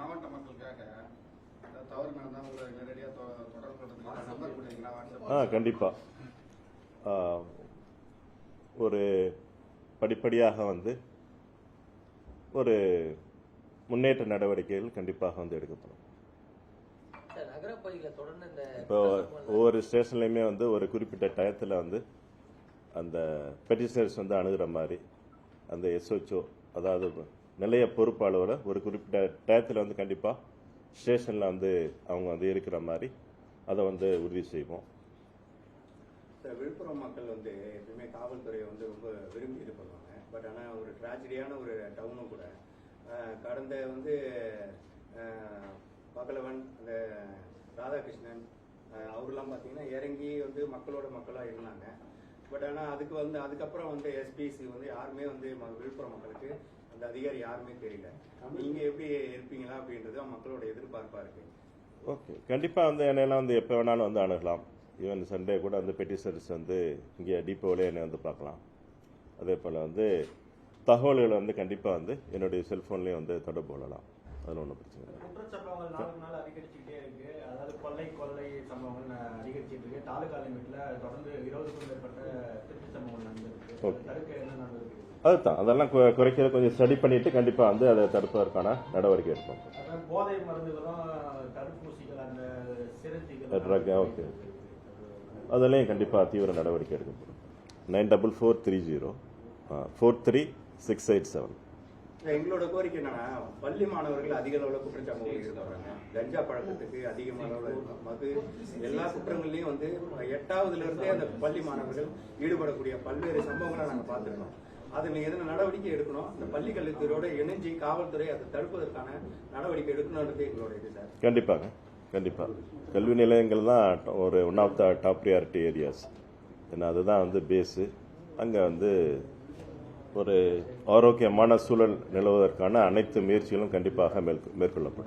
மாவட்ட மக்களுக்காக தவறு நடந்தால் உங்களை நேரடியாக தொடர்பு கொள்றதுக்கு நம்பர் கொடுத்தீங்களா? ஆ வாட்ஸ்அப். கண்டிப்பாக ஒரு படிப்படியாக வந்து ஒரு முன்னேற்ற நடவடிக்கைகள் கண்டிப்பாக வந்து எடுக்கப்படும். இப்போ ஒவ்வொரு ஸ்டேஷன்லையுமே வந்து ஒரு குறிப்பிட்ட டயத்தில் வந்து அந்த பெட்டிஷனர்ஸ் வந்து அணுகிற மாதிரி அந்த எஸ்ஓச்சோ அதாவது நிலைய பொறுப்பாளரோட ஒரு குறிப்பிட்ட டயத்தில் வந்து கண்டிப்பாக ஸ்டேஷனில் வந்து அவங்க வந்து இருக்கிற மாதிரி அதை வந்து உறுதி செய்வோம். சார் விழுப்புரம் மக்கள் வந்து எப்பவுமே காவல்துறையை வந்து ரொம்ப விரும்பி இது பண்ணுவாங்க. பட் ஆனால் ஒரு ட்ராஜடியான ஒரு டவுனும் கூட கடந்த வந்து பகலவன் அந்த ராதாகிருஷ்ணன் அவரெல்லாம் பார்த்தீங்கன்னா இறங்கி வந்து மக்களோட மக்களாக இருந்தாங்க. பட் ஆனால் அதுக்கு வந்து அதுக்கப்புறம் வந்து எஸ்பிசி வந்து யாருமே வந்து ம- விழுப்புரம் மக்களுக்கு அந்த அதிகாரி யாருமே தெரியல. நீங்கள் எப்படி இருப்பீங்களா அப்படின்றது மக்களோட எதிர்பார்ப்பாக இருக்கு. ஓகே. கண்டிப்பாக வந்து என்னெல்லாம் வந்து எப்போ வேணாலும் வந்து அணுகலாம். ஈவன் சண்டே கூட வந்து பெட்டிஷனர்ஸ் வந்து இங்கே டிப்போவிலே என்னை வந்து பார்க்கலாம். அதே போல் வந்து தகவல்களை வந்து கண்டிப்பாக வந்து என்னுடைய செல்ஃபோன்லேயும் வந்து தொடர்பு கொள்ளலாம். அதில் ஒன்றும் பிரச்சனை இல்லை. அதாவது கொள்ளை சம்பவங்கள் அதிகரிச்சுட்டு இருக்கு. தாலுகா லிமிட்ல தொடர்ந்து இருபதுக்கும் மேற்பட்ட திருச்சி சம்பவங்கள் நடந்திருக்கு. தடுக்க என்ன நடந்திருக்கு? அதுதான். அதெல்லாம் குறைக்கிற கொஞ்சம் ஸ்டடி பண்ணிட்டு கண்டிப்பாக வந்து அதை தடுப்பதற்கான நடவடிக்கை எடுப்போம். போதை மருந்துகளும் தடுப்பூசிகள் அந்த சிறுத்தைகள் okay. அதுலேயும் கண்டிப்பாக தீவிர நடவடிக்கை எடுக்கப்படும். Nine double four three zero four three six eight seven. எங்களோட கோரிக்கை என்னன்னா பள்ளி மாணவர்கள் அதிக அளவுல குற்றச்சம்பவங்கள் ஈடுபடுறாங்க கஞ்சா பழக்கத்துக்கு அதிகமான அளவுல மது எல்லா குற்றங்கள்லயும் வந்து எட்டாவதுல இருந்தே அந்த பள்ளி மாணவர்கள் ஈடுபடக்கூடிய பல்வேறு சம்பவங்களை நாங்க பார்த்துருக்கோம். அதில் எதனா நடவடிக்கை எடுக்கணும்? இந்த பள்ளி கல்வித்துறையோட இணைஞ்சு காவல்துறை அதை தடுப்பதற்கான நடவடிக்கை எடுக்கணுன்றது எங்களோட இது சார். கண்டிப்பாக கண்டிப்பாக கல்வி நிலையங்கள் தான் ஒரு one of the top priority areas ஏன்னா அதுதான் வந்து பேஸு அங்கே வந்து ஒரு ஆரோக்கியமான சூழல் நிலவுவதற்கான அனைத்து முயற்சிகளும் கண்டிப்பாக மேற்கொள்ளப்படும்.